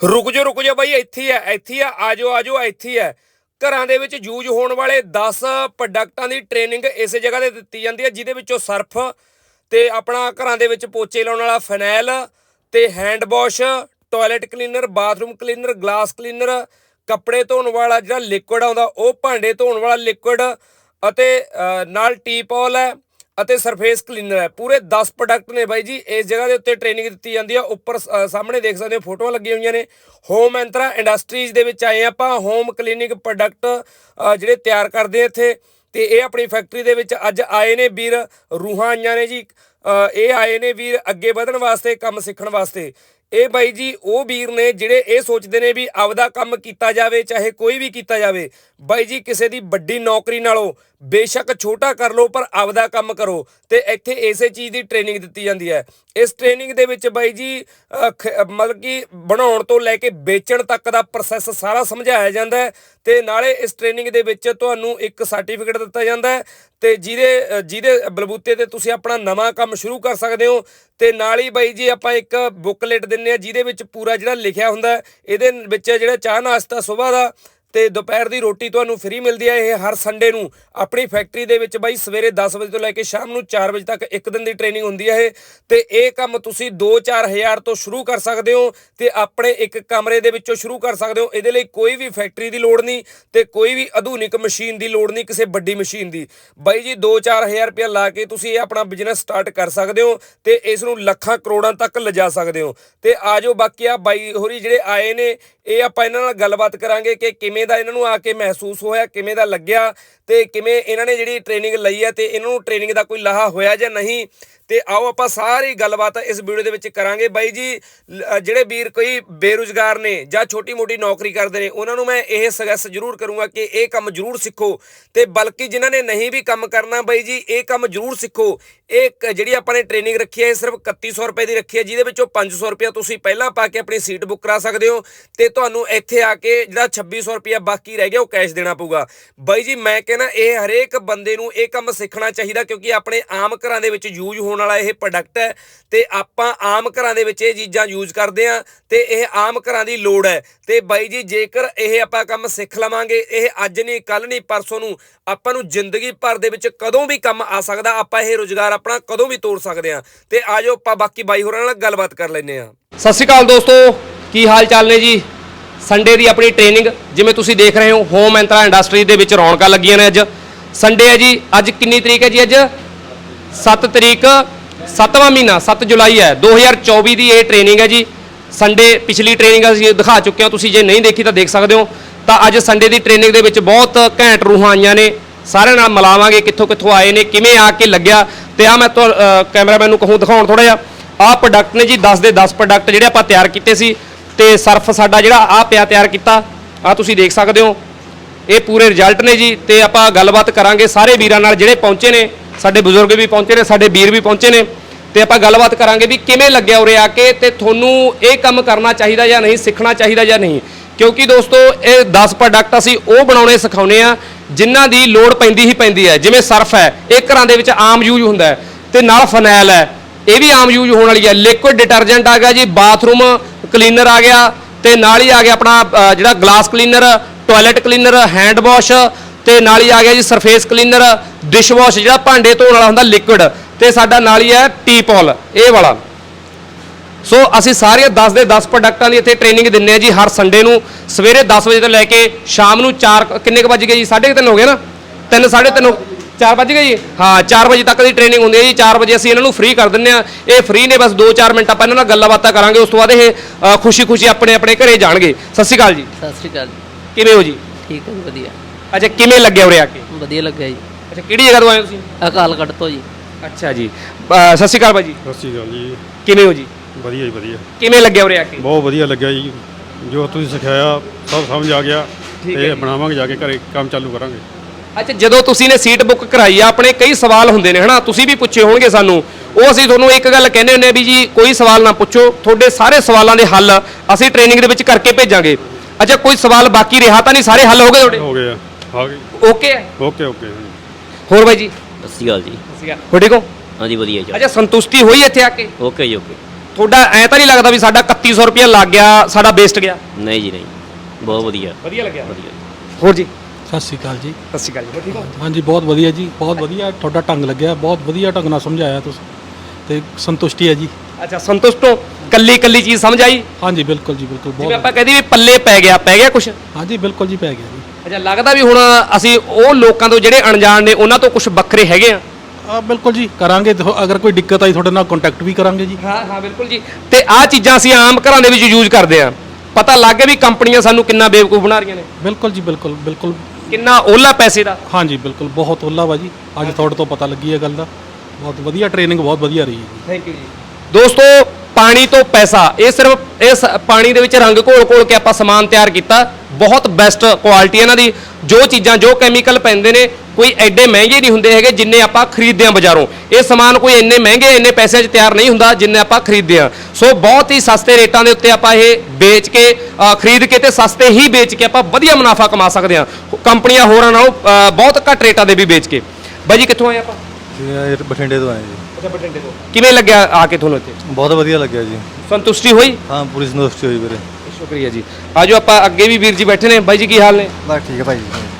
ਰੁਕ ਜਾ ਰੁਕ ਜਾ ਬਾਈ, ਇੱਥੇ ਹੀ ਆ, ਇੱਥੇ ਹੀ ਆ ਆਜੋ ਆਜੋ ਇੱਥੇ ਹੀ ਆ। ਘਰਾਂ ਦੇ ਵਿੱਚ ਯੂਜ਼ ਹੋਣ ਵਾਲੇ 10 ਪ੍ਰੋਡਕਟਾਂ ਦੀ ਟ੍ਰੇਨਿੰਗ ਇਸੇ ਜਗ੍ਹਾ ਤੇ ਦਿੱਤੀ ਜਾਂਦੀ ਹੈ ਜਿਹਦੇ ਵਿੱਚੋਂ ਸਰਫ ਤੇ ਆਪਣਾ ਘਰਾਂ ਦੇ ਵਿੱਚ ਪੋਚੇ ਲਾਉਣ ਵਾਲਾ ਫਨੈਲ ਤੇ hand wash, toilet cleaner, bathroom cleaner, glass cleaner, ਕੱਪੜੇ ਧੋਣ ਵਾਲਾ ਜਿਹੜਾ ਲਿਕੁਇਡ ਆਉਂਦਾ, ਉਹ ਭਾਂਡੇ ਧੋਣ ਵਾਲਾ ਲਿਕੁਇਡ ਅਤੇ ਨਾਲ ਟੀਪੋਲ ਹੈ। ਅਤੇ ਸਰਫੇਸ ਕਲੀਨਰ ਹੈ। ਪੂਰੇ 10 ਪ੍ਰੋਡਕਟ ਨੇ ਬਾਈ ਜੀ, ਇਸ ਜਗ੍ਹਾ ਦੇ ਉੱਤੇ ਟ੍ਰੇਨਿੰਗ ਦਿੱਤੀ ਜਾਂਦੀ ਹੈ। ਉੱਪਰ ਸਾਹਮਣੇ ਦੇਖ ਸਕਦੇ ਹੋ, ਫੋਟੋਆਂ ਲੱਗੀਆਂ ਹੋਈਆਂ ਨੇ। ਹੋਮ ਐਂਟਰਾ ਇੰਡਸਟਰੀਜ਼ ਦੇ ਵਿੱਚ ਆਏ ਹਾਂ ਆਪਾਂ। ਹੋਮ ਕਲੀਨਿਕ ਪ੍ਰੋਡਕਟ ਜਿਹੜੇ ਤਿਆਰ ਕਰਦੇ ਆ ਇੱਥੇ। ਤੇ ਇਹ ਆਪਣੀ ਫੈਕਟਰੀ ਦੇ ਵਿੱਚ ਅੱਜ ਆਏ ਨੇ ਵੀਰ। ਰੂਹਾਂ ਆਈਆਂ ਨੇ ਜੀ। ਇਹ ਆਏ ਨੇ ਵੀਰ ਅੱਗੇ ਵਧਣ ਵਾਸਤੇ, ਕੰਮ ਸਿੱਖਣ ਵਾਸਤੇ। ਇਹ ਬਾਈ ਜੀ, ਉਹ ਵੀਰ ਨੇ ਜਿਹੜੇ ਇਹ ਸੋਚਦੇ ਨੇ ਵੀ ਆਪਦਾ ਕੰਮ ਕੀਤਾ ਜਾਵੇ, ਚਾਹੇ ਕੋਈ ਵੀ ਕੀਤਾ ਜਾਵੇ। ਬਾਈ ਜੀ, ਕਿਸੇ ਦੀ ਵੱਡੀ ਨੌਕਰੀ ਨਾਲੋਂ ਬੇਸ਼ੱਕ ਛੋਟਾ ਕਰ ਲਓ, ਪਰ ਆਪਦਾ ਕੰਮ ਕਰੋ। ਤੇ ਇੱਥੇ ਇਸੇ ਚੀਜ਼ ਦੀ ਟ੍ਰੇਨਿੰਗ ਦਿੱਤੀ ਜਾਂਦੀ ਹੈ। ਇਸ ਟ੍ਰੇਨਿੰਗ ਦੇ ਵਿੱਚ ਬਾਈ ਜੀ ਖ- ਮਤਲਬ ਕਿ ਬਣਾਉਣ ਤੋਂ ਲੈ ਕੇ ਵੇਚਣ ਤੱਕ ਦਾ ਪ੍ਰੋਸੈਸ ਸਾਰਾ ਸਮਝਾਇਆ ਜਾਂਦਾ ਹੈ। ਤੇ ਨਾਲੇ ਇਸ ਟ੍ਰੇਨਿੰਗ ਦੇ ਵਿੱਚ ਤੁਹਾਨੂੰ ਇੱਕ ਸਰਟੀਫਿਕੇਟ ਦਿੱਤਾ ਜਾਂਦਾ ਹੈ। ਤੇ ਜਿਹਦੇ ਜਿਹਦੇ ਬਲਬੂਤੇ ਤੇ ਤੁਸੀਂ ਆਪਣਾ ਨਵਾਂ ਕੰਮ ਸ਼ੁਰੂ ਕਰ ਸਕਦੇ ਹੋ। ਤੇ ਨਾਲ ਹੀ ਬਾਈ ਜੀ ਆਪਾਂ ਇੱਕ ਬੁੱਕਲੇਟ ਦਿੰਨੇ ਆ, ਜਿਹਦੇ ਵਿੱਚ ਪੂਰਾ ਜਿਹੜਾ ਲਿਖਿਆ ਹੁੰਦਾ ਇਹਦੇ ਵਿੱਚ ਜਿਹੜਾ ਚਾਹ ਨਾਸ਼ਤਾ ਸਵੇਰ ਦਾ ਤੇ ਦੁਪਹਿਰ ਦੀ ਰੋਟੀ ਤੁਹਾਨੂੰ ਫ੍ਰੀ ਮਿਲਦੀ ਹੈ ਇਹ ਹਰ ਸੰਡੇ ਨੂੰ। ਆਪਣੀ ਫੈਕਟਰੀ ਦੇ ਵਿੱਚ ਬਾਈ ਸਵੇਰੇ 10 ਵਜੇ ਤੋਂ ਲੈ ਕੇ ਸ਼ਾਮ ਨੂੰ 4 ਵਜੇ ਤੱਕ ਇੱਕ ਦਿਨ ਦੀ ਟ੍ਰੇਨਿੰਗ ਹੁੰਦੀ ਹੈ ਇਹ। ਤੇ ਇਹ ਕੰਮ ਤੁਸੀਂ 2-4 ਹਜ਼ਾਰ ਤੋਂ ਸ਼ੁਰੂ ਕਰ ਸਕਦੇ ਹੋ ਤੇ ਆਪਣੇ ਇੱਕ ਕਮਰੇ ਦੇ ਵਿੱਚੋਂ ਸ਼ੁਰੂ ਕਰ ਸਕਦੇ ਹੋ। ਇਹਦੇ ਲਈ ਕੋਈ ਵੀ ਫੈਕਟਰੀ ਦੀ ਲੋੜ ਨਹੀਂ ਤੇ ਕੋਈ ਵੀ ਆਧੁਨਿਕ ਮਸ਼ੀਨ ਦੀ ਲੋੜ ਨਹੀਂ ਕਿਸੇ ਵੱਡੀ ਮਸ਼ੀਨ ਦੀ। ਬਾਈ ਜੀ 2-4 ਹਜ਼ਾਰ ਰੁਪਇਆ ਲਾ ਕੇ ਤੁਸੀਂ ਇਹ ਆਪਣਾ ਬਿਜ਼ਨਸ ਸਟਾਰਟ ਕਰ ਸਕਦੇ ਹੋ ਤੇ ਇਸ ਨੂੰ ਲੱਖਾਂ ਕਰੋੜਾਂ ਤੱਕ ਲਿਜਾ ਸਕਦੇ ਹੋ। ਤੇ ਆਜੋ ਬਾਕੀ ਆ ਬਾਈ ਹੋਰੀ ਜਿਹੜੇ ਆਏ ਨੇ ਇਹ ਆਪਾਂ ਇਹਨਾਂ ਨਾਲ ਗੱਲਬਾਤ ਕਰਾਂਗੇ ਕਿ ਕਿਵੇਂ ਦਾ ਇਹਨਾਂ ਨੂੰ ਆ ਕੇ ਮਹਿਸੂਸ ਹੋਇਆ, ਕਿਵੇਂ ਦਾ ਲੱਗਿਆ ਤੇ ਕਿਵੇਂ ਇਹਨਾਂ ਨੇ ਜਿਹੜੀ ਟ੍ਰੇਨਿੰਗ ਲਈ ਹੈ ਤੇ ਇਹਨਾਂ ਨੂੰ ਟ੍ਰੇਨਿੰਗ ਦਾ ਕੋਈ ਲਾਹਾ ਹੋਇਆ ਜਾਂ ਨਹੀਂ। ਤੇ ਆਓ ਆਪਾਂ ਸਾਰੀ ਗੱਲਬਾਤ ਇਸ ਵੀਡੀਓ ਦੇ ਵਿੱਚ ਕਰਾਂਗੇ। ਬਾਈ ਜੀ, ਲ- ਜਿਹੜੇ ਵੀਰ ਕੋਈ ਬੇਰੁਜ਼ਗਾਰ ਨੇ ਜਾਂ ਛੋਟੀ-ਮੋਟੀ ਨੌਕਰੀ ਕਰਦੇ ਨੇ, ਉਹਨਾਂ ਨੂੰ ਮੈਂ ਇਹ ਸੁਜੈਸਟ ਜ਼ਰੂਰ ਕਰੂੰਗਾ ਕਿ ਇਹ ਕੰਮ ਜ਼ਰੂਰ ਸਿੱਖੋ। ਤੇ ਬਲਕਿ ਜਿਨ੍ਹਾਂ ਨੇ ਨਹੀਂ ਵੀ ਕੰਮ ਕਰਨਾ ਬਾਈ ਜੀ, ਇਹ ਕੰਮ ਜ਼ਰੂਰ ਸਿੱਖੋ। ਇਹ ਇੱਕ ਜਿਹੜੀ ਆਪਾਂ ਨੇ ਟ੍ਰੇਨਿੰਗ ਰੱਖੀ ਹੈ, ਇਹ ਸਿਰਫ 3100 ਰੁਪਏ ਦੀ ਰੱਖੀ ਹੈ, ਜਿਹਦੇ ਵਿੱਚੋਂ 500 ਰੁਪਏ ਤੁਸੀਂ ਪਹਿਲਾਂ ਪਾ ਕੇ ਆਪਣੀ ਸੀਟ ਬੁੱਕ ਕਰਾ ਸਕਦੇ ਹੋ ਤੇ ਤੁਹਾਨੂੰ ਇੱਥੇ ਆ ਕੇ ਜਿਹੜਾ 2600 ਰੁਪਏ ਬਾਕੀ ਰਹਿ ਗਿਆ, ਉਹ ਕੈਸ਼ ਦੇਣਾ ਪਊਗਾ। ਬਾਈ ਜੀ, ਮੈਂ ਕਹਿੰਦਾ ਇਹ ਹਰੇਕ ਬੰਦੇ ਨੂੰ ਇਹ ਕੰਮ ਸਿੱਖਣਾ ਚਾਹੀਦਾ ਕਿਉਂਕਿ ਆਪਣੇ ਆਮ ਘਰਾਂ ਦੇ ਵਿੱਚ ਯੂਜ਼ ਹੋਣ ਵਾਲਾ ਇਹ ਪ੍ਰੋਡਕਟ ਹੈ ਤੇ ਆਪਾਂ ਆਮ ਘਰਾਂ ਦੇ ਵਿੱਚ ਇਹ ਚੀਜ਼ਾਂ ਯੂਜ਼ ਕਰਦੇ ਆ ਤੇ ਇਹ ਆਮ ਘਰਾਂ ਦੀ ਲੋੜ ਹੈ। ਤੇ ਬਾਈ ਜੀ, ਜੇਕਰ ਇਹ ਆਪਾਂ ਕੰਮ ਸਿੱਖ ਲਵਾਂਗੇ, ਇਹ ਅੱਜ ਨਹੀਂ ਕੱਲ ਨਹੀਂ, ਪਰਸੋਂ ਨੂੰ ਆਪਾਂ ਨੂੰ ਜ਼ਿੰਦਗੀ ਭਰ ਦੇ ਵਿੱਚ ਕਦੋਂ ਵੀ ਕੰਮ ਆ ਸਕਦਾ, ਆਪਾਂ ਇਹ ਰੋਜ਼ਗਾਰ ਆਪਣਾ ਕਦੋਂ ਵੀ ਤੋੜ ਸਕਦੇ ਆ ਤੇ ਆਜੋ ਆਪਾਂ ਬਾਕੀ ਬਾਈ ਹੋਰਾਂ ਨਾਲ ਗੱਲਬਾਤ ਕਰ ਲੈਂਦੇ ਆ ਸਤਿ ਸ਼੍ਰੀ ਅਕਾਲ ਦੋਸਤੋ, ਕੀ ਹਾਲ ਚਾਲ ਨੇ ਜੀ? ਸੰਡੇ ਦੀ ਆਪਣੀ ਟ੍ਰੇਨਿੰਗ ਜਿਵੇਂ ਤੁਸੀਂ ਦੇਖ ਰਹੇ ਹੋ ਹੋਮ ਐਂਟਰਾ ਇੰਡਸਟਰੀ ਦੇ ਵਿੱਚ ਰੌਣਕਾਂ ਲੱਗੀਆਂ ਨੇ ਅੱਜ। ਸੰਡੇ ਹੈ ਜੀ, ਅੱਜ ਕਿੰਨੀ ਤਰੀਕ ਹੈ ਜੀ ਅੱਜ? 7 ਤਰੀਕ 7ਵਾਂ ਮਹੀਨਾ 7 ਜੁਲਾਈ ਹੈ। 2024 ਦੀ ਇਹ ਟ੍ਰੇਨਿੰਗ ਹੈ ਜੀ। ਸੰਡੇ ਪਿਛਲੀ ਟ੍ਰੇਨਿੰਗ ਅਸੀਂ ਦਿਖਾ ਚੁੱਕੇ ਹਾਂ। ਤੁਸੀਂ ਜੇ ਨਹੀਂ ਦੇਖੀ ਤਾਂ ਦੇਖ ਸਕਦੇ ਹੋ। ਤਾਂ ਅੱਜ ਸੰਡੇ ਦੀ ਟ੍ਰੇਨਿੰਗ ਦੇ ਵਿੱਚ ਬਹੁਤ ਘੈਂਟ ਰੂਹਾਂ ਆਈਆਂ ਨੇ। ਸਾਰਿਆਂ ਨਾਲ ਮਿਲਾਵਾਂਗੇ ਕਿੱਥੋਂ ਕਿੱਥੋਂ ਆਏ ਨੇ, ਕਿਵੇਂ ਆ ਕੇ ਲੱਗਿਆ। ਤੇ ਆ ਮੈਂ ਤੋਂ ਕੈਮਰਾਮੈਨ ਨੂੰ ਕਹੂੰ, ਦਿਖਾਉਣ ਥੋੜਾ ਜਿਹਾ। ਆਹ ਪ੍ਰੋਡਕਟ ਨੇ ਜੀ 10 ਦੇ 10 ਪ੍ਰੋਡਕਟ ਜਿਹੜੇ ਆਪਾਂ ਤਿਆਰ ਕੀਤੇ ਸੀ। ਤੇ ਸਰਫ ਸਾਡਾ ਜਿਹੜਾ ਆ ਪਿਆ ਤਿਆਰ ਕੀਤਾ। ਆ ਤੁਸੀਂ ਦੇਖ ਸਕਦੇ ਹੋ। ਇਹ ਪੂਰੇ ਰਿਜ਼ਲਟ ਨੇ ਜੀ। ਤੇ ਆਪਾਂ ਗੱਲਬਾਤ ਕਰਾਂਗੇ। ਸਾਰੇ ਵੀਰਾਂ ਨਾਲ ਜਿਹੜੇ ਪਹੁੰਚੇ ਨੇ। ਸਾਡੇ ਬਜ਼ੁਰਗ ਵੀ ਪਹੁੰਚੇ ਨੇ, ਸਾਡੇ ਵੀਰ ਵੀ ਪਹੁੰਚੇ ਨੇ ਤੇ ਆਪਾਂ ਗੱਲਬਾਤ ਕਰਾਂਗੇ ਵੀ ਕਿਵੇਂ ਲੱਗਿਆ ਉਰੇ ਆ ਕੇ ਤੇ ਤੁਹਾਨੂੰ ਇਹ ਕੰਮ ਕਰਨਾ ਚਾਹੀਦਾ ਜਾਂ ਨਹੀਂ, ਸਿੱਖਣਾ ਚਾਹੀਦਾ ਜਾਂ ਨਹੀਂ। ਕਿਉਂਕਿ ਦੋਸਤੋ, ਇਹ 10 ਪ੍ਰੋਡਕਟ ਅਸੀਂ ਉਹ ਬਣਾਉਣੇ ਸਿਖਾਉਨੇ ਆ ਜਿਨ੍ਹਾਂ ਦੀ ਲੋੜ ਪੈਂਦੀ ਹੀ ਪੈਂਦੀ ਹੈ। ਜਿਵੇਂ ਸਰਫ ਹੈ, ਇਹ ਘਰਾਂ ਦੇ ਵਿੱਚ ਆਮ ਯੂਜ਼ ਹੁੰਦਾ ਹੈ ਤੇ ਨਾਲ ਫਨੈਲ ਹੈ, ਇਹ ਵੀ ਆਮ ਯੂਜ਼ ਹੋਣ ਵਾਲੀ ਹੈ। ਲਿਕੁਇਡ ਡਿਟਰਜੈਂਟ ਆ ਗਿਆ ਜੀ, ਬਾਥਰੂਮ ਕਲੀਨਰ ਆ ਗਿਆ ਤੇ ਨਾਲ ਹੀ ਆ ਗਿਆ ਆਪਣਾ ਜਿਹੜਾ glass cleaner, toilet cleaner, hand wash ਤੇ ਨਾਲ ਹੀ ਆ ਗਿਆ ਜੀ ਸਰਫੇਸ ਕਲੀਨਰ ਡਿਸ਼ ਵਾਸ਼ ਜਿਹੜਾ ਭਾਂਡੇ ਧੋਣ ਵਾਲਾ ਹੁੰਦਾ ਲਿਕੁਇਡ ਤੇ ਸਾਡਾ ਨਾਲ ਹੀ ਹੈ ਟੀਪੋਲ ਇਹ ਵਾਲਾ। ਸੋ ਅਸੀਂ ਸਾਰੇ 10 ਦੇ 10 ਪ੍ਰੋਡਕਟਾਂ ਦੀ ਇੱਥੇ ਟ੍ਰੇਨਿੰਗ ਦਿੰਨੇ ਆ ਜੀ ਹਰ ਸੰਡੇ ਨੂੰ। ਸਵੇਰੇ 10 ਵਜੇ ਤੋਂ ਲੈ ਕੇ ਸ਼ਾਮ ਨੂੰ 4 ਕਿੰਨੇ ਕੁ ਵੱਜ ਗਏ ਜੀ? 3:30 ਹੋ ਗਏ ਨਾ? 3 3:30 4 ਵੱਜ ਗਏ ਜੀ? ਹਾਂ 4 ਵਜੇ ਤੱਕ ਦੀ ਟ੍ਰੇਨਿੰਗ ਹੁੰਦੀ ਹੈ ਜੀ। 4 ਵਜੇ ਅਸੀਂ ਇਹਨਾਂ ਨੂੰ ਫ੍ਰੀ ਕਰ ਦਿੰਨੇ ਆ ਇਹ ਫ੍ਰੀ ਨੇ ਬਸ 2-4 ਮਿੰਟ ਆਪਾਂ ਇਹਨਾਂ ਨਾਲ ਗੱਲਾਂ ਬਾਤਾਂ ਕਰਾਂਗੇ। ਉਸ ਤੋਂ ਬਾਅਦ ਇਹ ਖੁਸ਼ੀ-ਖੁਸ਼ੀ ਆਪਣੇ ਆਪਣੇ ਘਰੇ ਜਾਣਗੇ। ਸਤਿ ਸ਼੍ਰੀ ਅਕਾਲ ਜੀ। ਸਤਿ ਸ਼੍ਰੀ ਅਕਾਲ ਕਿਵੇਂ ਹੋ ਜੀ? ਠੀਕ ਹੈ ਵਧੀਆ। ਅੱਛਾ ਕਿਵੇਂ ਲੱਗਿਆ ਉਰੇ ਆ ਕੇ? ਵਧੀਆ ਲੱਗਿਆ ਜੀ। ਅੱਛਾ ਕਿਹੜੀ ਜਗ੍ਹਾ ਤੋਂ ਆਏ ਹੋ ਤੁਸੀਂ? ਅਕਾਲ ਕੱਢ ਤੋਂ ਜੀ। ਅੱਛਾ ਜੀ। ਅ, ਸਤਿ ਸ਼੍ਰੀ ਅਕਾਲ ਭਾਜੀ। ਸਤਿ ਸ਼੍ਰੀ ਅਕਾਲ ਜੀ। ਕਿਵੇਂ ਹੋ ਜੀ? ਵਧੀਆ ਜੀ ਵਧੀਆ। ਕਿਵੇਂ ਲੱਗਿਆ ਉਰੇ ਆ ਕੇ? ਬਹੁਤ ਵਧੀਆ ਲੱਗਿਆ ਜੀ। ਜੋ ਤੁਸੀਂ ਸਿਖਾਇਆ ਸਭ ਸਮਝ ਆ ਗਿਆ। ਠੀਕ ਹੈ ਤੇ ਜੀ। ਬਣਾਵਾਂਗੇ ਜਾ ਕੇ ਘਰੇ ਕੰਮ ਚਾਲੂ ਕਰਾਂਗੇ। ਅੱਛਾ ਜਦੋਂ ਤੁਸੀਂ ਨੇ ਸੀਟ ਬੁੱਕ ਕਰਾਈ ਆ ਆਪਣੇ ਕਈ ਸਵਾਲ ਹੁੰਦੇ ਨੇ ਹਨਾ? ਤੁਸੀਂ ਵੀ ਪੁੱਛੇ ਹੋਣਗੇ ਸਾਨੂੰ। ਉਹ ਅਸੀਂ ਤੁਹਾਨੂੰ ਇੱਕ ਗੱਲ ਕਹਿੰਦੇ ਹੁੰਦੇ ਆ ਵੀ ਜੀ ਕੋਈ ਸਵਾਲ ਨਾ ਪੁੱਛੋ। ਤੁਹਾਡੇ ਸਾਰੇ ਸਵਾਲਾਂ ਦੇ ਹੱਲ ਅਸੀਂ ਟ੍ਰੇਨਿੰਗ ਦੇ ਵਿੱਚ ਕਰਕੇ ਭੇਜਾਂਗੇ। ਅੱਛਾ ਕੋਈ ਸਵਾਲ ਬਾਕੀ ਰਿਹਾ ਤਾਂ ਨਹੀਂ? ਸਾਰੇ ਹੱਲ ਹੋ ਗਏ ਤੁਹਾਡੇ? ਹੋ ਗਏ ਆ ਆ ਗਏ ਓਕੇ ਹੈ ਓਕੇ ਓਕੇ ਹੋਰ ਬਾਈ ਜੀ? ਸਤਿ ਸ਼੍ਰੀ ਅਕਾਲ ਜੀ। ਤੁਹਾਡੇ ਕੋ ਹਾਂਜੀ ਵਧੀਆ ਜੀ। ਅੱਛਾ ਸੰਤੁਸ਼ਟੀ ਹੋਈ ਇੱਥੇ ਆ ਕੇ? ਓਕੇ ਜੀ ਓਕੇ ਤੁਹਾਡਾ ਐ ਤਾਂ ਨਹੀਂ ਲੱਗਦਾ ਵੀ ਸਾਡਾ 3100 ਰੁਪਏ ਲੱਗ ਗਿਆ ਸਾਡਾ ਵੇਸਟ ਗਿਆ? ਨਹੀਂ ਜੀ ਨਹੀਂ। ਬਹੁਤ ਵਧੀਆ। ਵਧੀਆ ਲੱਗਿਆ? ਵਧੀਆ ਹੋਰ ਜੀ? ਸਤਿ ਸ਼੍ਰੀ ਅਕਾਲ ਜੀ। ਸਤਿ ਸ਼੍ਰੀ ਅਕਾਲ ਜੀ ਹੋਰ ਠੀਕ ਹੋ? ਹਾਂਜੀ ਬਹੁਤ ਵਧੀਆ ਜੀ ਬਹੁਤ ਵਧੀਆ। ਤੁਹਾਡਾ ਢੰਗ ਲੱਗਿਆ ਬਹੁਤ ਵਧੀਆ ਢੰਗ ਨਾਲ ਸਮਝਾਇਆ ਤੁਸੀਂ। ਤੇ ਸੰਤੁਸ਼ਟੀ ਹੈ ਜੀ। ਅੱਛਾ ਸੰਤੁਸ਼ਟ ਹੋ? ਕੱਲੀ ਕੱਲੀ ਚੀਜ਼ ਸਮਝ ਆਈ? ਹਾਂਜੀ ਬਿਲਕੁਲ ਜੀ ਬਿਲਕੁਲ ਜਿਵੇਂ ਬਹੁਤ ਆਪਾਂ ਕਹਦੇ ਵੀ ਪੱਲੇ ਪੈ ਗਿਆ ਪੈ ਗਿਆ ਕੁਛ? ਹਾਂਜੀ ਬਿਲਕੁਲ ਜੀ ਪੈ ਗਿਆ ਜੀ। ਅੱਛਾ ਲੱਗਦਾ ਵੀ ਹੁਣ ਅਸੀਂ ਉਹ ਲੋਕਾਂ ਤੋਂ ਜਿਹੜੇ ਅਣਜਾਣ ਨੇ ਉਹਨਾਂ ਤੋਂ ਕੁਝ ਵੱਖਰੇ ਹੈਗੇ ਆ? ਆ ਬਿਲਕੁਲ ਜੀ ਕਰਾਂਗੇ। ਦੇਖੋ, ਅਗਰ ਕੋਈ ਦਿੱਕਤ ਆਈ ਤੁਹਾਡੇ ਨਾਲ ਕੰਟੈਕਟ ਵੀ ਕਰਾਂਗੇ ਜੀ। ਹਾਂ ਹਾਂ ਬਿਲਕੁਲ ਜੀ। ਤੇ ਆਹ ਚੀਜ਼ਾਂ ਅਸੀਂ ਆਮ ਘਰਾਂ ਦੇ ਵਿੱਚ ਯੂਜ਼ ਕਰਦੇ ਆ। ਪਤਾ ਲੱਗ ਗਿਆ ਵੀ ਕੰਪਨੀਆਂ ਸਾਨੂੰ ਕਿੰਨਾ ਬੇਵਕੂਫ ਬਣਾ ਰਹੀਆਂ ਨੇ। ਬਿਲਕੁਲ ਜੀ ਬਿਲਕੁਲ ਬਿਲਕੁਲ। ਕਿੰਨਾ ਓਲਾ ਪੈਸੇ ਦਾ। ਹਾਂਜੀ ਬਿਲਕੁਲ ਬਹੁਤ ਓਲਾ ਵਾ ਜੀ। ਅੱਜ ਤੁਹਾਡੇ ਤੋਂ ਪਤਾ ਲੱਗੀ ਇਹ ਗੱਲ ਦਾ। ਬਹੁਤ ਵਧੀਆ ਟ੍ਰੇਨਿੰਗ ਬਹੁਤ ਵਧੀਆ ਰਹੀ ਹੈ ਜੀ। ਥੈਂਕ ਯੂ ਜੀ। ਦੋਸਤੋ ਪਾਣੀ ਤੋਂ ਪੈਸਾ ਇਹ ਸਿਰਫ ਇਸ ਪਾਣੀ ਦੇ ਵਿੱਚ ਰੰਗ ਘੋਲ ਘੋਲ ਕੇ ਆਪਾਂ ਸਮਾਨ ਤਿਆਰ ਕੀਤਾ। ਬਹੁਤ ਬੈਸਟ ਕੁਆਲਿਟੀ ਇਹਨਾਂ ਦੀ। ਜੋ ਚੀਜ਼ਾਂ ਜੋ ਕੈਮੀਕਲ ਪੈਂਦੇ ਨੇ ਕੋਈ ਐਡੇ ਮਹਿੰਗੇ ਨਹੀਂ ਹੁੰਦੇ ਹੈਗੇ ਜਿੰਨੇ ਆਪਾਂ ਖਰੀਦਦੇ ਆ ਬਾਜ਼ਾਰੋਂ। ਇਹ ਸਮਾਨ ਕੋਈ ਇੰਨੇ ਮਹਿੰਗੇ ਇੰਨੇ ਪੈਸਿਆਂ 'ਚ ਤਿਆਰ ਨਹੀਂ ਹੁੰਦਾ ਜਿੰਨੇ ਆਪਾਂ ਖਰੀਦਦੇ ਆ ਸੋ ਬਹੁਤ ਹੀ ਸਸਤੇ ਰੇਟਾਂ ਦੇ ਉੱਤੇ ਆਪਾਂ ਇਹ ਵੇਚ ਕੇ ਖਰੀਦ ਕੇ ਤੇ ਸਸਤੇ ਹੀ ਵੇਚ ਕੇ ਆਪਾਂ ਵਧੀਆ ਮੁਨਾਫਾ ਕਮਾ ਸਕਦੇ ਆ ਕੰਪਨੀਆਂ ਹੋਰਾਂ ਨਾਲੋਂ ਬਹੁਤ ਘੱਟ ਰੇਟਾਂ ਦੇ ਵੀ ਵੇਚ ਕੇ। ਬਾਈ ਜੀ ਕਿੱਥੋਂ ਆਏ ਆਪਾਂ? ਜੀ ਬਠਿੰਡੇ ਤੋਂ ਆਏ ਜੀ। ਅੱਛਾ ਬਟਿੰਡੇ ਤੋਂ। ਕਿਵੇਂ ਲੱਗਿਆ ਆ ਕੇ ਤੁਹਾਨੂੰ ਇੱਥੇ? ਬਹੁਤ ਵਧੀਆ ਲੱਗਿਆ ਜੀ। ਸੰਤੁਸ਼ਟੀ ਹੋਈ? ਹਾਂ ਪੂਰੀ ਸੰਤੁਸ਼ਟੀ ਹੋਈ ਵੀਰੇ। ਸ਼ੁਕਰੀਆ ਜੀ। ਆਜੋ ਆਪਾਂ ਅੱਗੇ ਵੀ ਵੀਰ ਜੀ ਬੈਠੇ ਨੇ। ਬਾਈ ਜੀ ਕੀ ਹਾਲ ਨੇ? ਬਸ ਠੀਕ ਹੈ ਭਾਈ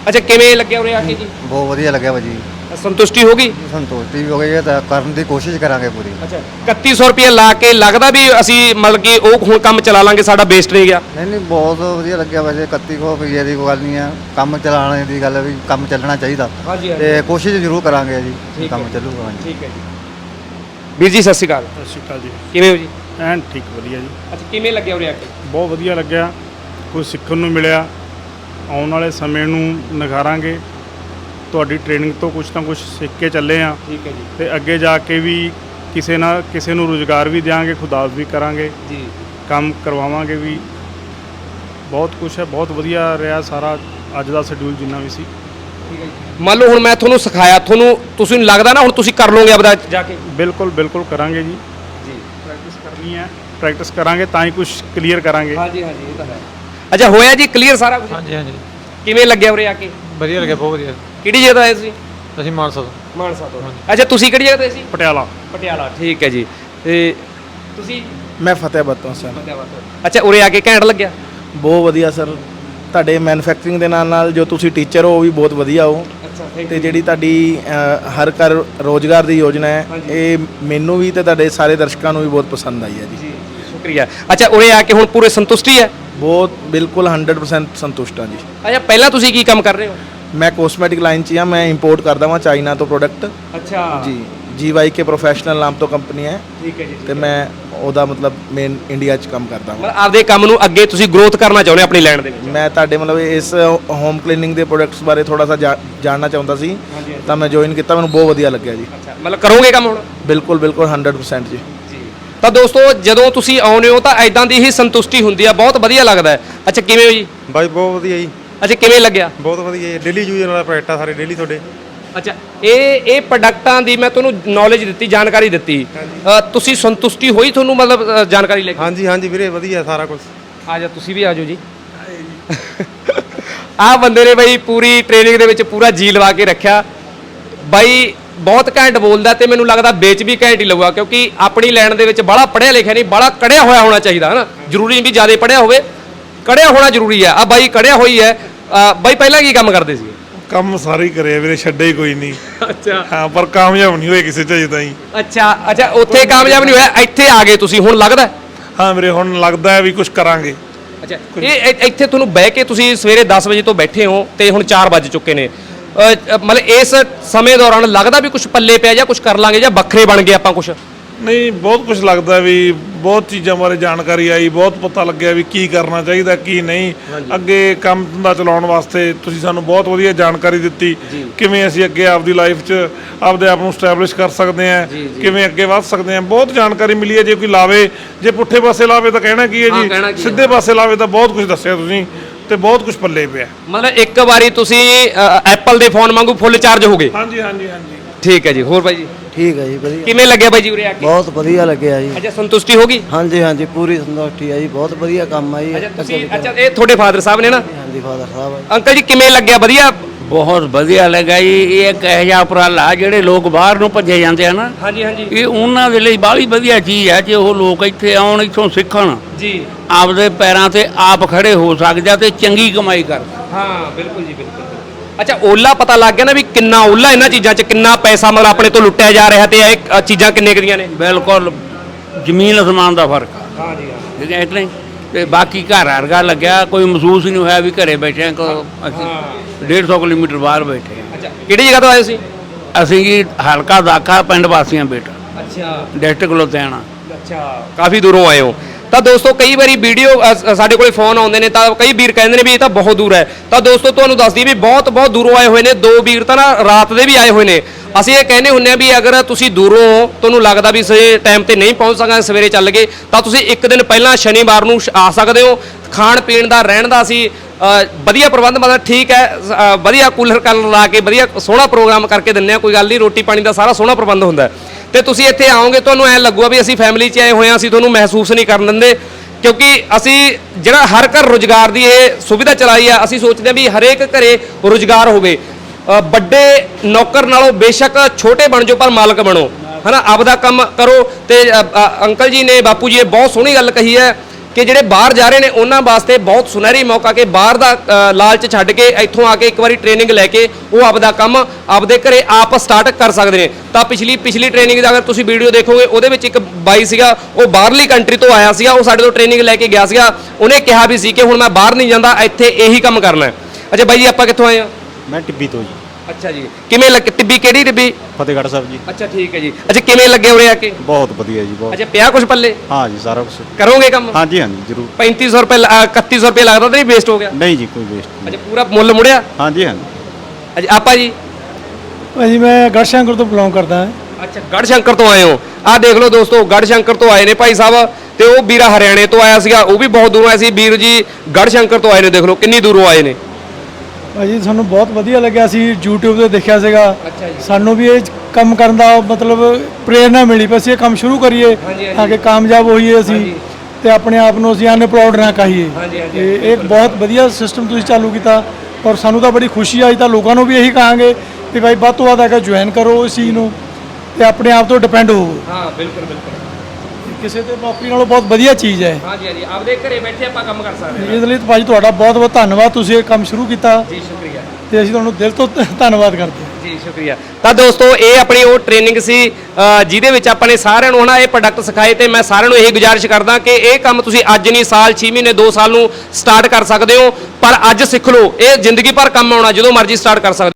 ਅੱਛਾ ਕਿਵੇਂ ਲੱਗਿਆ ਉਰੇ ਆ ਕੇ ਜੀ? ਬਹੁਤ ਵਧੀਆ ਲੱਗਿਆ ਭਾਜੀ ਸੰਤੁਸ਼ਟੀ ਹੋ ਗਈ? ਸੰਤੁਸ਼ਟੀ ਵੀ ਹੋ ਗਈ ਹੈ ਤਾਂ ਕਰਨ ਦੀ ਕੋਸ਼ਿਸ਼ ਕਰਾਂਗੇ ਪੂਰੀ। ਅੱਛਾ 3100 ਰੁਪਏ ਲਾ ਕੇ ਲੱਗਦਾ ਵੀ ਅਸੀਂ ਮਤਲਬ ਕਿ ਉਹ ਹੁਣ ਕੰਮ ਚਲਾ ਲਾਂਗੇ ਸਾਡਾ ਵੇਸਟ ਨਹੀਂ ਗਿਆ? ਨਹੀਂ ਨਹੀਂ ਬਹੁਤ ਵਧੀਆ ਲੱਗਿਆ ਵੈਸੇ। 31 ਕੋ ਰੁਪਈਏ ਦੀ ਕੋਈ ਗੱਲ ਨਹੀਂ ਆ। ਕੰਮ ਚਲਾਉਣ ਦੀ ਗੱਲ ਹੈ ਵੀ ਕੰਮ ਚੱਲਣਾ ਚਾਹੀਦਾ। ਹਾਂਜੀ ਤੇ ਕੋਸ਼ਿਸ਼ ਜ਼ਰੂਰ ਕਰਾਂਗੇ ਜੀ ਕੰਮ ਹੈ। ਚੱਲੂਗਾ ਹਾਂਜੀ। ਠੀਕ ਹੈ ਜੀ। ਵੀਰ ਜੀ ਸਤਿ ਸ਼੍ਰੀ ਅਕਾਲ। ਸਤਿ ਸ਼੍ਰੀ ਅਕਾਲ ਜੀ। ਕਿਵੇਂ ਹੋ ਜੀ? ਐਨ ਠੀਕ ਵਧੀਆ ਜੀ। ਅੱਛਾ ਕਿਵੇਂ ਲੱਗਿਆ ਉਰੇ ਆ ਕੇ? ਬਹੁਤ ਵਧੀਆ ਲੱਗਿਆ। ਕੁਝ ਸਿੱਖਣ ਨੂੰ ਮਿਲਿਆ। ਆਉਣ ਵਾਲੇ ਸਮੇਂ ਨੂੰ ਨਿਖਾਰਾਂਗੇ। ਤੁਹਾਡੀ ਟ੍ਰੇਨਿੰਗ ਤੋਂ ਕੁਝ ਨਾ ਕੁਝ ਸਿੱਖ ਕੇ ਚੱਲੇ ਆ। ਠੀਕ ਹੈ ਜੀ। ਤੇ ਅੱਗੇ ਜਾ ਕੇ ਵੀ ਕਿਸੇ ਨਾ ਕਿਸੇ ਨੂੰ ਰੋਜ਼ਗਾਰ ਵੀ ਦਿਆਂਗੇ ਖੁਦਾਸ ਵੀ ਕਰਾਂਗੇ। ਜੀ। ਕੰਮ ਕਰਵਾਵਾਂਗੇ ਵੀ। ਬਹੁਤ ਕੁਝ ਹੈ ਬਹੁਤ ਵਧੀਆ ਰਿਹਾ ਸਾਰਾ ਅੱਜ ਦਾ ਸ਼ਡਿਊਲ ਜਿੰਨਾ ਵੀ ਸੀ। ਠੀਕ ਹੈ ਜੀ। ਮੰਨ ਲਓ ਹੁਣ ਮੈਂ ਤੁਹਾਨੂੰ ਸਿਖਾਇਆ ਤੁਹਾਨੂੰ ਤੁਸੀਂ ਨੂੰ ਲੱਗਦਾ ਨਾ ਹੁਣ ਤੁਸੀਂ ਕਰ ਲਓਗੇ ਆਪਦਾ ਜਾ ਕੇ? ਬਿਲਕੁਲ ਬਿਲਕੁਲ ਕਰਾਂਗੇ ਜੀ। ਜੀ ਪ੍ਰੈਕਟਿਸ ਕਰਨੀ ਹੈ ਪ੍ਰੈਕਟਿਸ ਕਰਾਂਗੇ ਤਾਂ ਹੀ ਕੁਝ ਕਲੀਅਰ ਕਰਾਂਗੇ। ਹਾਂਜੀ ਹਾਂਜੀ ਇਹ ਤਾਂ ਹੈ। ਅੱਛਾ ਹੋਇਆ ਜੀ ਕਲੀਅਰ ਸਾਰਾ ਕੁਝ ਹਾਂਜੀ ਹਾਂਜੀ। ਕਿਵੇਂ ਲੱਗਿਆ ਉਰੇ ਆ ਕੇ? ਵਧੀਆ ਲੱਗਿਆ ਬਹੁਤ ਵਧੀਆ। ਕਿਹੜੀ ਜਗ੍ਹਾ ਤੋਂ ਆਏ ਤੁਸੀਂ? ਅਸੀਂ ਮਾਨਸਾ ਤੋਂ। ਮਾਨਸਾ ਤੋਂ। ਅੱਛਾ ਤੁਸੀਂ ਕਿਹੜੀ ਜਗ੍ਹਾ ਤੇ ਸੀ? ਪਟਿਆਲਾ। ਪਟਿਆਲਾ ਠੀਕ ਹੈ ਜੀ। ਤੇ ਤੁਸੀਂ? ਮੈਂ ਫਤਿਹਬਾਦ ਤੋਂ ਸਰ। ਅੱਛਾ ਉਰੇ ਆ ਕੇ ਘੈਂਟ ਲੱਗਿਆ? ਬਹੁਤ ਵਧੀਆ ਸਰ। ਤੁਹਾਡੇ ਮੈਨੂਫੈਕਚਰਿੰਗ ਦੇ ਨਾਲ ਨਾਲ ਜੋ ਤੁਸੀਂ ਟੀਚਰ ਹੋ ਉਹ ਵੀ ਬਹੁਤ ਵਧੀਆ ਹੋ। ਤੇ ਜਿਹੜੀ ਤੁਹਾਡੀ ਹਰ ਘਰ ਰੋਜ਼ਗਾਰ ਦੀ ਯੋਜਨਾ ਹੈ ਇਹ ਮੈਨੂੰ ਵੀ ਤੇ ਤੁਹਾਡੇ ਸਾਰੇ ਦਰਸ਼ਕਾਂ ਨੂੰ ਵੀ ਬਹੁਤ ਪਸੰਦ ਆਈ ਹੈ ਜੀ। ਸ਼ੁਕਰੀਆ। ਅੱਛਾ ਉਰੇ ਆ ਕੇ ਹੁਣ ਪੂਰੇ ਸੰਤੁਸ਼ਟੀ ਹੈ? ਬਹੁਤ ਬਿਲਕੁਲ 100% ਸੰਤੁਸ਼ਟ ਹਾਂ ਜੀ। ਅੱਛਾ ਪਹਿਲਾਂ ਤੁਸੀਂ ਕੀ ਕੰਮ ਕਰ ਰਹੇ ਹੋ? ਮੈਂ ਕੋਸਮੈਟਿਕ ਲਾਈਨ 'ਚ ਹਾਂ ਮੈਂ ਇੰਪੋਰਟ ਕਰਦਾ ਹਾਂ ਚਾਈਨਾ ਤੋਂ ਪ੍ਰੋਡਕਟ ਅੱਛਾ। ਜੀ। ਜੀਵਾਈ ਕੇ ਪ੍ਰੋਫੈਸ਼ਨਲ ਨਾਮ ਤੋਂ ਕੰਪਨੀ ਹੈ। ਠੀਕ ਹੈ ਜੀ ਤੇ ਮੈਂ ਉਹਦਾ ਮਤਲਬ ਮੇਨ ਇੰਡੀਆ 'ਚ ਕੰਮ ਕਰਦਾ ਹਾਂ। ਮਤਲਬ ਆਪਦੇ ਕੰਮ ਨੂੰ ਅੱਗੇ ਤੁਸੀਂ ਗਰੋਥ ਕਰਨਾ ਚਾਹੁੰਦੇ ਹੋ ਆਪਣੀ ਲਾਈਨ ਦੇ ਵਿੱਚ? ਮੈਂ ਤੁਹਾਡੇ ਮਤਲਬ ਇਸ ਹੋਮ ਕਲੀਨਿੰਗ ਦੇ ਪ੍ਰੋਡਕਟਸ ਬਾਰੇ ਥੋੜਾ ਸਾ ਜਾਣਨਾ ਚਾਹੁੰਦਾ ਸੀ। ਤਾਂ ਮੈਂ ਜੁਆਇਨ ਕੀਤਾ ਮੈਨੂੰ ਬਹੁਤ ਵਧੀਆ ਲੱਗਿਆ ਜੀ। ਅੱਛਾ ਮਤਲਬ ਕਰੋਗੇ ਕੰਮ ਹੁਣ? ਬਿਲਕੁਲ ਬਿਲਕੁਲ 100% ਜੀ। ਜੀ। ਤਾਂ ਦੋਸਤੋ ਜਦੋਂ ਤੁਸੀਂ ਆਉਂਦੇ ਹੋ ਤਾਂ ਐਦਾਂ ਦੀ ਹੀ ਸੰਤੁਸ਼ਟੀ ਹੁੰਦੀ ਆ ਬਹੁਤ ਵਧੀਆ ਲੱਗਦਾ ਹੈ। ਅੱਛਾ ਕਿਵੇਂ ਹੋ ਜੀ? ਬਾਈ ਬਹੁਤ ਵਧੀਆ ਜੀ। ਅੱਛਾ ਕਿਵੇਂ ਲੱਗਿਆ? ਬਹੁਤ ਵਧੀਆ ਜੀ। ਡੇਲੀ ਯੂਜ਼ ਵਾਲਾ ਪ੍ਰੋਡਕਟ ਆ ਸਾਰੇ ਡੇਲੀ ਤੁਹਾਡੇ। ਅੱਛਾ ਇਹ ਇਹ ਪ੍ਰੋਡਕਟਾਂ ਦੀ ਮੈਂ ਤੁਹਾਨੂੰ ਨੌਲੇਜ ਦਿੱਤੀ ਜਾਣਕਾਰੀ ਦਿੱਤੀ। ਅ, ਤੁਸੀਂ ਸੰਤੁਸ਼ਟੀ ਹੋਈ ਤੁਹਾਨੂੰ ਮਤਲਬ ਅ, ਜਾਣਕਾਰੀ ਲੈ ਕੇ? ਹਾਂਜੀ ਹਾਂਜੀ ਵੀਰੇ ਵਧੀਆ ਸਾਰਾ ਕੁਝ ਆ ਜਾ ਤੁਸੀਂ ਵੀ ਆ ਜਾਓ ਜੀ। ਆ ਬੰਦੇ ਨੇ ਬਈ ਪੂਰੀ ਟ੍ਰੇਨਿੰਗ ਦੇ ਵਿੱਚ ਪੂਰਾ ਜੀ ਲਵਾ ਕੇ ਰੱਖਿਆ। ਬਾਈ ਬਹੁਤ ਘੈਂਟ ਬੋਲਦਾ ਤੇ ਮੈਨੂੰ ਲੱਗਦਾ ਵੇਚ ਵੀ ਘੈਂਟ ਹੀ ਲਊਗਾ ਕਿਉਂਕਿ ਆਪਣੀ ਲਾਈਨ ਦੇ ਵਿੱਚ ਬੜਾ ਪੜਿਆ ਲਿਖਿਆ ਨਹੀਂ ਬੜਾ ਕੜਿਆ ਹੋਇਆ ਹੋਣਾ ਚਾਹੀਦਾ ਹਨਾ? ਜ਼ਰੂਰੀ ਨਹੀਂ ਵੀ ਜ਼ਿਆਦਾ ਪੜਿਆ ਹੋਵੇ ਕੜਿਆ ਹੋਣਾ ਜ਼ਰੂਰੀ ਹੈ ਆ ਬਾਈ ਕੜਿਆ ਹੋਈ ਹੈ। ਬਾਈ ਪਹਿਲਾਂ ਕੀ ਕੰਮ ਕਰਦੇ ਸੀ? ਕੰਮ ਸਾਰੇ ਹੀ ਕਰਿਆ ਵੀਰੇ ਛੱਡੇ ਹੀ ਕੋਈ ਨਹੀਂ ਅੱਛਾ। ਹਾਂ ਪਰ ਕਾਮਯਾਬ ਨਹੀਂ ਹੋਏ ਕਿਸੇ ਚ ਅਜੇ ਤਾਈਂ। ਅੱਛਾ ਅੱਛਾ ਉੱਥੇ ਕਾਮਯਾਬ ਨਹੀਂ ਹੋਇਆ ਇੱਥੇ ਆ ਗਏ ਤੁਸੀਂ ਹੁਣ ਲੱਗਦਾ? ਹਾਂ ਵੀਰੇ ਹੁਣ ਲੱਗਦਾ ਹੈ ਵੀ ਕੁਝ ਕਰਾਂਗੇ। ਅੱਛਾ ਇਹ ਇ- ਇੱਥੇ ਤੁਹਾਨੂੰ ਬਹਿ ਕੇ ਤੁਸੀਂ ਸਵੇਰੇ 10 ਵਜੇ ਤੋਂ ਬੈਠੇ ਹੋ ਤੇ ਹੁਣ 4 ਵੱਜ ਚੁੱਕੇ ਨੇ। ਅ, ਅ, ਮਤਲਬ ਇਸ ਸਮੇਂ ਦੌਰਾਨ ਲੱਗਦਾ ਵੀ ਕੁਝ ਪੱਲੇ ਪਿਆ ਜਾਂ ਕੁਝ ਕਰ ਲਾਂਗੇ ਜਾਂ ਵੱਖਰੇ ਬਣ ਗਏ ਆਪਾਂ ਕੁਝ ਨਹੀਂ ਬਹੁਤ ਕੁਝ ਲੱਗਦਾ ਵੀ ਬਹੁਤ ਚੀਜ਼ਾਂ ਬਾਰੇ ਜਾਣਕਾਰੀ ਆਈ ਬਹੁਤ ਪਤਾ ਲੱਗਿਆ ਵੀ ਕੀ ਕਰਨਾ ਚਾਹੀਦਾ ਕੀ ਨਹੀਂ। ਅੱਗੇ ਕੰਮ ਧੰਦਾ ਚਲਾਉਣ ਵਾਸਤੇ ਤੁਸੀਂ ਸਾਨੂੰ ਬਹੁਤ ਵਧੀਆ ਜਾਣਕਾਰੀ ਦਿੱਤੀ ਕਿਵੇਂ ਅਸੀਂ ਅੱਗੇ ਆਪਦੀ ਲਾਈਫ 'ਚ ਆਪਦੇ ਆਪ ਨੂੰ ਸਟੈਬਲਿਸ਼ ਕਰ ਸਕਦੇ ਹਾਂ ਕਿਵੇਂ ਅੱਗੇ ਵੱਧ ਸਕਦੇ ਹਾਂ। ਬਹੁਤ ਜਾਣਕਾਰੀ ਮਿਲੀ ਹੈ ਜੇ ਕੋਈ ਲਾਵੇ ਜੇ ਪੁੱਠੇ ਪਾਸੇ ਲਾਵੇ ਤਾਂ ਕਹਿਣਾ ਕੀ ਹੈ ਜੀ। ਸਿੱਧੇ ਪਾਸੇ ਲਾਵੇ ਤਾਂ ਬਹੁਤ ਕੁਝ ਦੱਸਿਆ ਤੁਸੀਂ ਤੇ ਬਹੁਤ ਕੁਝ ਪੱਲੇ ਪਿਆ। ਮਤਲਬ ਇੱਕ ਵਾਰੀ ਤੁਸੀਂ ਐਪਲ ਦੇ ਫੋਨ ਵਾਂਗੂ ਫੁੱਲ ਚਾਰਜ ਹੋ ਗਏ ਹਾਂਜੀ ਹਾਂਜੀ ਹਾਂਜੀ। ਠੀਕ ਹੈ ਜੀ ਹੋਰ ਬਾਈ ਜੀ? ਠੀਕ ਹੈ ਜੀ ਵਧੀਆ। ਕਿਵੇਂ ਲੱਗਿਆ ਬਾਈ ਜੀ ਉਰੇ ਆ ਕੇ? ਬਹੁਤ ਵਧੀਆ ਲੱਗਿਆ ਜੀ। ਅੱਛਾ ਸੰਤੁਸ਼ਟੀ ਹੋ ਗਈ? ਹਾਂਜੀ ਹਾਂਜੀ ਪੂਰੀ ਸੰਤੁਸ਼ਟੀ ਹੈ ਜੀ ਬਹੁਤ ਵਧੀਆ ਕੰਮ ਆ ਜੀ। ਅੱਛਾ ਤੁਸੀਂ ਅੱਛਾ ਇਹ ਤੁਹਾਡੇ ਫਾਦਰ ਸਾਹਿਬ ਨੇ ਨਾ? ਹਾਂਜੀ ਫਾਦਰ ਸਾਹਿਬ ਅੰਕਲ ਜੀ ਕਿਵੇਂ ਲੱਗਿਆ? ਵਧੀਆ? ਬਹੁਤ ਵਧੀਆ ਲੱਗਾ ਜੀ ਇਹ ਇੱਕ ਇਹੋ ਜਿਹਾ ਉਪਰਾਲਾ ਜਿਹੜੇ ਲੋਕ ਬਾਹਰ ਨੂੰ ਭੱਜੇ ਜਾਂਦੇ ਆ ਨਾ ਹਾਂਜੀ ਹਾਂਜੀ। ਇਹ ਉਹਨਾਂ ਦੇ ਲਈ ਬਾਹਲੀ ਵਧੀਆ ਚੀਜ਼ ਹੈ ਜੇ ਉਹ ਲੋਕ ਇੱਥੇ ਆਉਣ ਇੱਥੋਂ ਸਿੱਖਣ। ਜੀ। ਆਪਦੇ ਪੈਰਾਂ ਤੇ ਆਪ ਖੜੇ ਹੋ ਸਕਦੇ ਆ ਤੇ ਚੰਗੀ ਕਮਾਈ ਕਰ ਹਾਂ ਬਿਲਕੁਲ ਜੀ ਬਿਲਕੁਲ। ਅੱਛਾ ਓਲਾ ਪਤਾ ਲੱਗ ਗਿਆ ਨਾ ਵੀ ਕਿੰਨਾ ਓਲਾ ਇਹਨਾਂ ਚੀਜ਼ਾਂ 'ਚ ਕਿੰਨਾ ਪੈਸਾ ਮਤਲਬ ਆਪਣੇ ਤੋਂ ਲੁੱਟਿਆ ਜਾ ਰਿਹਾ ਤੇ ਇਹ ਅ, ਚੀਜ਼ਾਂ ਕਿੰਨੇ ਕੁ ਦੀਆਂ ਨੇ? ਬਿਲਕੁਲ ਜ਼ਮੀਨ ਅਸਮਾਨ ਦਾ ਫ਼ਰਕ ਆ। ਹਾਂ ਜੀ ਹਾਂ। ਠੀਕ ਹੈ ਇਸ ਲਈ ਤੇ ਬਾਕੀ ਘਰ ਵਰਗਾ ਲੱਗਿਆ ਕੋਈ ਮਹਿਸੂਸ ਹੀ ਨਹੀਂ ਹੋਇਆ ਵੀ ਘਰੇ ਬੈਠੇ ਆ ਕੋ ਅਸੀਂ 150 ਕਿਲੋਮੀਟਰ ਬਾਹਰ ਬੈਠੇ ਆ ਅੱਛਾ ਕਿਹੜੀ ਜਗ੍ਹਾ ਤੋਂ ਆਏ ਸੀ? ਅਸੀਂ ਜੀ ਹਲਕਾ ਦਾਖਾ ਪਿੰਡ ਵਾਸੀਆਂ ਬੇਟਾ। ਅੱਛਾ। ਡਿਸਟ੍ਰਿਕਟ ਲੁਧਿਆਣਾ। ਅੱਛਾ। ਕਾਫੀ ਦੂਰੋਂ ਆਏ ਹੋ। ਤਾਂ ਦੋਸਤੋ ਕਈ ਵਾਰੀ ਵੀਡੀਓ ਸਾਡੇ ਕੋਲੇ ਫੋਨ ਆਉਂਦੇ ਨੇ ਤਾਂ ਕਈ ਵੀਰ ਕਹਿੰਦੇ ਨੇ ਵੀ ਇਹ ਤਾਂ ਬਹੁਤ ਦੂਰ ਹੈ। ਤਾਂ ਦੋਸਤੋ ਤੁਹਾਨੂੰ ਦੱਸਦੀ ਵੀ ਬਹੁਤ ਬਹੁਤ ਦੂਰੋਂ ਆਏ ਹੋਏ ਨੇ। ਦੋ ਵੀਰ ਤਾਂ ਨਾ ਰਾਤ ਦੇ ਵੀ ਆਏ ਹੋਏ ਨੇ। ਅਸੀਂ ਇਹ ਕਹਿੰਦੇ ਹੁੰਨੇ ਆ ਵੀ ਅਗਰ ਤੁਸੀਂ ਦੂਰੋਂ ਹੋ, ਤੁਹਾਨੂੰ ਲੱਗਦਾ ਵੀ ਸੇ ਟਾਈਮ ਤੇ ਨਹੀਂ ਪਹੁੰਚ ਸਕਾਂਗੇ ਸਵੇਰੇ ਚੱਲ ਗਏ ਤਾਂ ਤੁਸੀਂ ਇੱਕ ਦਿਨ ਪਹਿਲਾਂ ਸ਼ਨੀਵਾਰ ਨੂੰ ਸ਼- ਆ ਸਕਦੇ ਹੋ। ਖਾਣ ਪੀਣ ਦਾ ਰਹਿਣ ਦਾ ਅਸੀਂ ਵਧੀਆ ਪ੍ਰਬੰਧ ਮਤਲਬ ਠੀਕ ਹੈ ਵਧੀਆ ਕੂਲਰ ਕਲਰ ਲਾ ਕੇ ਵਧੀਆ ਸੋਹਣਾ ਪ੍ਰੋਗਰਾਮ ਕਰਕੇ ਦਿੰਨੇ ਆ ਕੋਈ ਗੱਲ ਨਹੀਂ ਰੋਟੀ ਪਾਣੀ ਦਾ ਸਾਰਾ ਸੋਹਣਾ ਪ੍ਰਬੰਧ ਹੁੰਦਾ ਤੇ ਤੁਸੀਂ ਇੱਥੇ ਆਓਗੇ, ਤੁਹਾਨੂੰ ਐ ਲੱਗੂਗਾ ਵੀ ਅਸੀਂ ਫੈਮਿਲੀ 'ਚ ਆਏ ਹੋਏ ਹਾਂ, ਅਸੀਂ ਤੁਹਾਨੂੰ ਮਹਿਸੂਸ ਨਹੀਂ ਕਰਨ ਦਿੰਦੇ। ਕਿਉਂਕਿ ਅਸੀਂ ਜਿਹੜਾ ਹਰ ਘਰ ਰੋਜ਼ਗਾਰ ਦੀ ਇਹ ਸੁਵਿਧਾ ਚਲਾਈ ਆ, ਅਸੀਂ ਸੋਚਦੇ ਹਾਂ ਵੀ ਹਰੇਕ ਘਰੇ ਰੋਜ਼ਗਾਰ ਹੋਵੇ। ਵੱਡੇ ਨੌਕਰ ਨਾਲੋਂ ਬੇਸ਼ੱਕ ਛੋਟੇ ਬਣ ਜਾਓ, ਪਰ ਮਾਲਕ ਬਣੋ। ਹਨਾ, ਆਪਦਾ ਕੰਮ ਕਰੋ ਤੇ ਅੰਕਲ ਜੀ ਨੇ, ਬਾਪੂ ਜੀ ਇਹ ਬਹੁਤ ਸੋਹਣੀ ਗੱਲ ਕਹੀ ਹੈ ਕਿ ਜਿਹੜੇ ਬਾਹਰ ਜਾ ਰਹੇ ਨੇ, ਉਹਨਾਂ ਵਾਸਤੇ ਬਹੁਤ ਸੁਨਹਿਰੀ ਮੌਕਾ ਕਿ ਬਾਹਰ ਦਾ ਲਾਲਚ ਛੱਡ ਕੇ ਇੱਥੋਂ ਆ ਕੇ ਇੱਕ ਵਾਰੀ ਟ੍ਰੇਨਿੰਗ ਲੈ ਕੇ ਉਹ ਆਪਦਾ ਕੰਮ ਆਪਦੇ ਘਰੇ ਆਪ ਸਟਾਰਟ ਕਰ ਸਕਦੇ ਨੇ। ਤਾਂ ਪਿਛਲੀ ਪਿਛਲੀ ਟ੍ਰੇਨਿੰਗ ਦਾ ਅਗਰ ਤੁਸੀਂ ਵੀਡੀਓ ਦੇਖੋਗੇ, ਉਹਦੇ ਵਿੱਚ ਇੱਕ ਬਾਈ ਸੀਗਾ, ਉਹ ਬਾਹਰਲੀ ਕੰਟਰੀ ਤੋਂ ਆਇਆ ਸੀਗਾ, ਉਹ ਸਾਡੇ ਤੋਂ ਟ੍ਰੇਨਿੰਗ ਲੈ ਕੇ ਗਿਆ ਸੀਗਾ। ਉਹਨੇ ਕਿਹਾ ਵੀ ਸੀ ਕਿ ਹੁਣ ਮੈਂ ਬਾਹਰ ਨਹੀਂ ਜਾਂਦਾ, ਇੱਥੇ ਇਹੀ ਕੰਮ ਕਰਨਾ ਹੈ। ਅੱਛਾ ਬਾਈ ਜੀ, ਆਪਾਂ ਕਿੱਥੋਂ ਆਏ ਆ ਮੈਂ ਟਿੱਬੀ ਤੋਂ ਜੀ। ਅੱਛਾ ਜੀ। ਕਿਵੇਂ ਲੱਗ ਟਿੱਬੀ ਕਿਹੜੀ ਟਿੱਬੀ? ਫਤਿਹਗੜ੍ਹ ਸਾਹਿਬ ਜੀ। ਅੱਛਾ ਠੀਕ ਹੈ ਜੀ। ਅੱਛਾ ਕਿਵੇਂ ਲੱਗੇ ਉਰੇ ਆ ਕੇ? ਬਹੁਤ ਵਧੀਆ ਜੀ ਬਹੁਤ। ਅੱਛਾ ਪਿਆ ਕੁਝ ਪੱਲੇ? ਹਾਂ ਜੀ ਸਾਰਾ ਕੁਝ ਕਰੋਗੇ ਕੰਮ? ਹਾਂਜੀ ਹਾਂਜੀ ਜ਼ਰੂਰ। 3500 ਰੁਪਏ ਲ- ਅ, 3100 ਰੁਪਏ ਲੱਗਦਾ ਤਾਂ ਨਹੀਂ ਵੇਸਟ ਹੋ ਗਿਆ? ਨਹੀਂ ਜੀ ਕੋਈ ਵੇਸਟ ਅੱਛਾ ਪੂਰਾ ਮੁੱਲ ਮੁੜਿਆ? ਹਾਂਜੀ ਹਾਂਜੀ। ਅੱਛਾ ਆਪਾਂ ਜੀ? ਭਾਜੀ ਮੈਂ ਗੜਸ਼ੰਕਰ ਤੋਂ ਬਿਲੋਂਗ ਕਰਦਾ ਹਾਂ। ਅੱਛਾ ਗੜਸ਼ੰਕਰ ਤੋਂ ਆਏ ਹੋ। ਆਹ ਦੇਖ ਲਓ ਦੋਸਤੋ ਗੜਸ਼ੰਕਰ ਤੋਂ ਆਏ ਨੇ ਭਾਈ ਸਾਹਿਬ ਤੇ ਉਹ ਵੀਰਾ ਹਰਿਆਣੇ ਤੋਂ ਆਇਆ ਸੀਗਾ ਉਹ ਵੀ ਬਹੁਤ ਦੂਰੋਂ ਆਇਆ ਸੀ। ਵੀਰ ਜੀ ਗੜਸ਼ੰਕਰ ਤੋਂ ਆਏ ਨੇ ਦੇਖ ਲਓ ਕਿੰਨੀ ਦੂਰੋਂ ਆਏ ਨੇ। ਭਾਜੀ ਸਾਨੂੰ ਬਹੁਤ ਵਧੀਆ ਲੱਗਿਆ ਸੀ YouTube ਤੇ ਦੇਖਿਆ ਸੀਗਾ। ਅੱਛਾ ਜੀ। ਸਾਨੂੰ ਵੀ ਇਹ ਕੰਮ ਕਰਨ ਦਾ ਮਤਲਬ ਪ੍ਰੇਰਣਾ ਮਿਲੀ ਵੀ ਅਸੀਂ ਇਹ ਕੰਮ ਸ਼ੁਰੂ ਕਰੀਏ ਹਾਂਜੀ, ਹਾਂਜੀ। ਤਾਂ ਕਿ ਕਾਮਯਾਬ ਹੋਈਏ ਅਸੀਂ ਹਾਂਜੀ। ਤੇ ਆਪਣੇ ਆਪ ਨੂੰ ਅਸੀਂ ਅਨਪ੍ਰਾਊਡ ਨਾ ਕਹੀਏ। ਹਾਂਜੀ, ਹਾਂਜੀ, ਤੇ ਇਹ ਬਹੁਤ ਵਧੀਆ ਸਿਸਟਮ ਤੁਸੀਂ ਚਾਲੂ ਕੀਤਾ ਔਰ ਸਾਨੂੰ ਤਾਂ ਬੜੀ ਖੁਸ਼ੀ ਆਈ ਤਾਂ ਲੋਕਾਂ ਨੂੰ ਵੀ ਇਹੀ ਕਹਾਂਗੇ ਕਿ ਭਾਈ ਵੱਧ ਤੋਂ ਵੱਧ ਆ ਕੇ ਜੁਆਇਨ ਕਰੋ ਇਸ ਚੀਜ਼ ਨੂੰ ਤੇ ਆਪਣੇ ਆਪ ਤੋਂ ਡਿਪੈਂਡ ਹੋਵੋ। ਹਾਂ ਬਿਲਕੁਲ ਬਿਲਕੁਲ। ਕਿਸੇ ਤੇ ਨੌਕਰੀ ਨਾਲੋਂ ਬਹੁਤ ਵਧੀਆ ਚੀਜ਼ ਹੈ। ਹਾਂਜੀ ਹਾਂਜੀ। ਆਪਦੇ ਘਰੇ ਬੈਠੇ ਆਪਾਂ ਕੰਮ ਕਰ ਸਕਦੇ ਹਾਂ। ਇਸ ਲਈ ਭਾਜੀ ਤੁਹਾਡਾ ਬਹੁਤ ਬਹੁਤ ਧੰਨਵਾਦ। ਤੁਸੀਂ ਇਹ ਕੰਮ ਸ਼ੁਰੂ ਕੀਤਾ ਜੀ ਸ਼ੁਕਰੀਆ। ਤੇ ਅਸੀਂ ਤੁਹਾਨੂੰ ਦਿਲ ਤੋਂ ਧੰਨਵਾਦ ਕਰਦੇ ਹਾਂ। ਜੀ ਸ਼ੁਕਰੀਆ। ਤਾਂ ਦੋਸਤੋ ਇਹ ਆਪਣੀ ਉਹ ਟ੍ਰੇਨਿੰਗ ਸੀ ਜਿਹਦੇ ਵਿੱਚ ਆਪਾਂ ਨੇ ਸਾਰਿਆਂ ਨੂੰ ਹਨਾ ਇਹ ਪ੍ਰੋਡਕਟ ਸਿਖਾਏ ਤੇ ਮੈਂ ਸਾਰਿਆਂ ਨੂੰ ਇਹੀ ਗੁਜ਼ਾਰਿਸ਼ ਕਰਦਾ ਕਿ ਇਹ ਕੰਮ ਤੁਸੀਂ ਅੱਜ ਨਹੀਂ ਸਾਲ 6 ਮਹੀਨੇ 2 ਸਾਲ ਨੂੰ ਸਟਾਰਟ ਕਰ ਸਕਦੇ ਹੋ। ਪਰ ਅੱਜ ਸਿੱਖ ਲਓ। ਇਹ ਜ਼ਿੰਦਗੀ ਭਰ ਕੰਮ ਆਉਣਾ ਜਦੋਂ ਮਰਜ਼ੀ ਸਟਾਰਟ ਕਰ ਸਕਦੇ